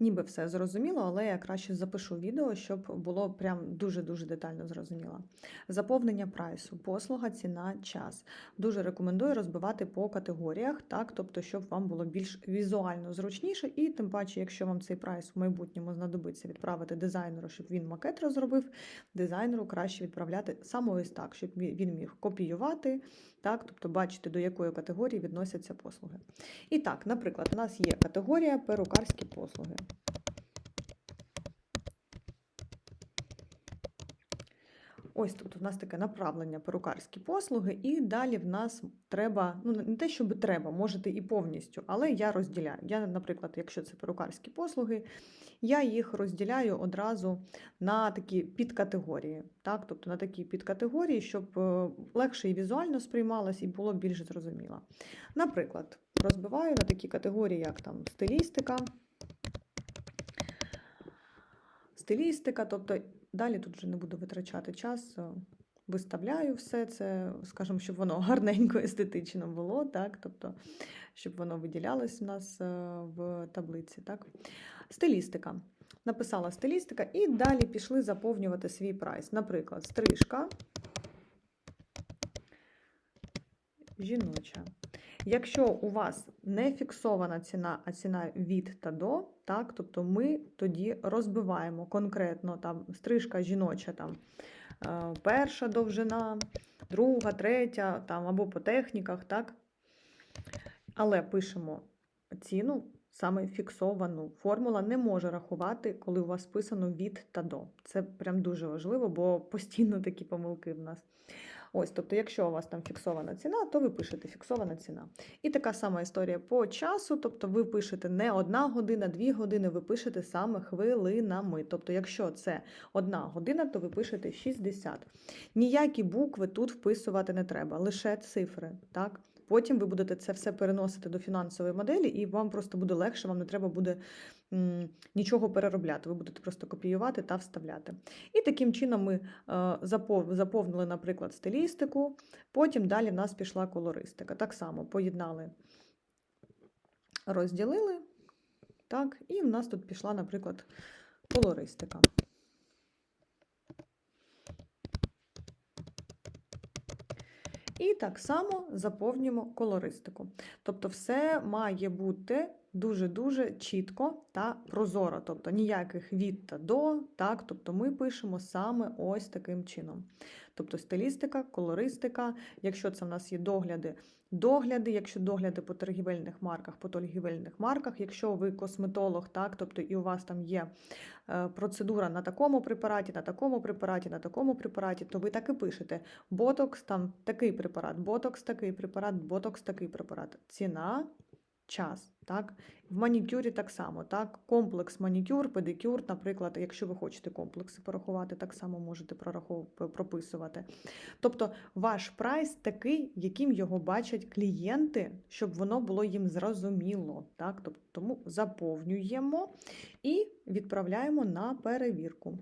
Ніби все зрозуміло, але я краще запишу відео, щоб було прям дуже-дуже детально зрозуміло. Заповнення прайсу, послуга, ціна, час. Дуже рекомендую розбивати по категоріях, так, тобто, щоб вам було більш візуально зручніше, і тим паче, якщо вам цей прайс в майбутньому знадобиться відправити дизайнеру, щоб він макет розробив, дизайнеру краще відправляти саме ось так, щоб він міг копіювати, так, тобто бачити, до якої категорії відносяться послуги. І так, наприклад, у нас є категорія перукарські послуги. Ось тут у нас таке направлення перукарські послуги, і далі в нас треба, ну не те, щоб треба, можете і повністю, але я розділяю. Я, наприклад, якщо це перукарські послуги, я їх розділяю одразу на такі підкатегорії. Так? Тобто на такі підкатегорії, щоб е, легше і візуально сприймалось і було більш зрозуміло. Наприклад, розбиваю на такі категорії, як там стилістика. Стилістика, тобто далі тут вже не буду витрачати час, виставляю все це, скажімо, щоб воно гарненько, естетично було, так? тобто, щоб воно виділялось у нас е, в таблиці. Так? Стилістика. Написала стилістика, і далі пішли заповнювати свій прайс. Наприклад, стрижка жіноча. Якщо у вас не фіксована ціна, а ціна від та до, так, тобто ми тоді розбиваємо конкретно там стрижка жіноча, там е, перша довжина, друга, третя, там, або по техніках, так? Але пишемо ціну саме фіксовану. Формула не може рахувати, коли у вас списано від та до. Це прям дуже важливо, бо постійно такі помилки в нас. Ось, тобто, якщо у вас там фіксована ціна, то ви пишете фіксована ціна. І така сама історія по часу, тобто ви пишете не одна година, дві години, ви пишете саме хвилинами. Тобто, якщо це одна година, то ви пишете 60. Ніякі букви тут вписувати не треба, лише цифри. так? Потім ви будете це все переносити до фінансової моделі, і вам просто буде легше, вам не треба буде нічого переробляти. Ви будете просто копіювати та вставляти. І таким чином ми е, заповнили, наприклад, стилістику, потім далі в нас пішла колористика. Так само поєднали, розділили, так, і в нас тут пішла, наприклад, колористика. І так само заповнюємо колористику. Тобто, все має бути дуже-дуже чітко та прозоро. Тобто ніяких від та до, так, тобто ми пишемо саме ось таким чином. Тобто стилістика, колористика, якщо це в нас є догляди, догляди, якщо догляди по торгівельних марках, по торгівельних марках, якщо ви косметолог, так, тобто і у вас там є е, процедура на такому препараті, на такому препараті, на такому препараті, то ви так і пишете: ботокс, там такий препарат, ботокс, такий препарат, ботокс, такий препарат. Ціна час. Так? В манікюрі так само. Так? Комплекс манікюр, педикюр, наприклад, якщо ви хочете комплекси порахувати, так само можете прописувати. Тобто ваш прайс такий, яким його бачать клієнти, щоб воно було їм зрозуміло. Так? Тобто, Тому заповнюємо і відправляємо на перевірку.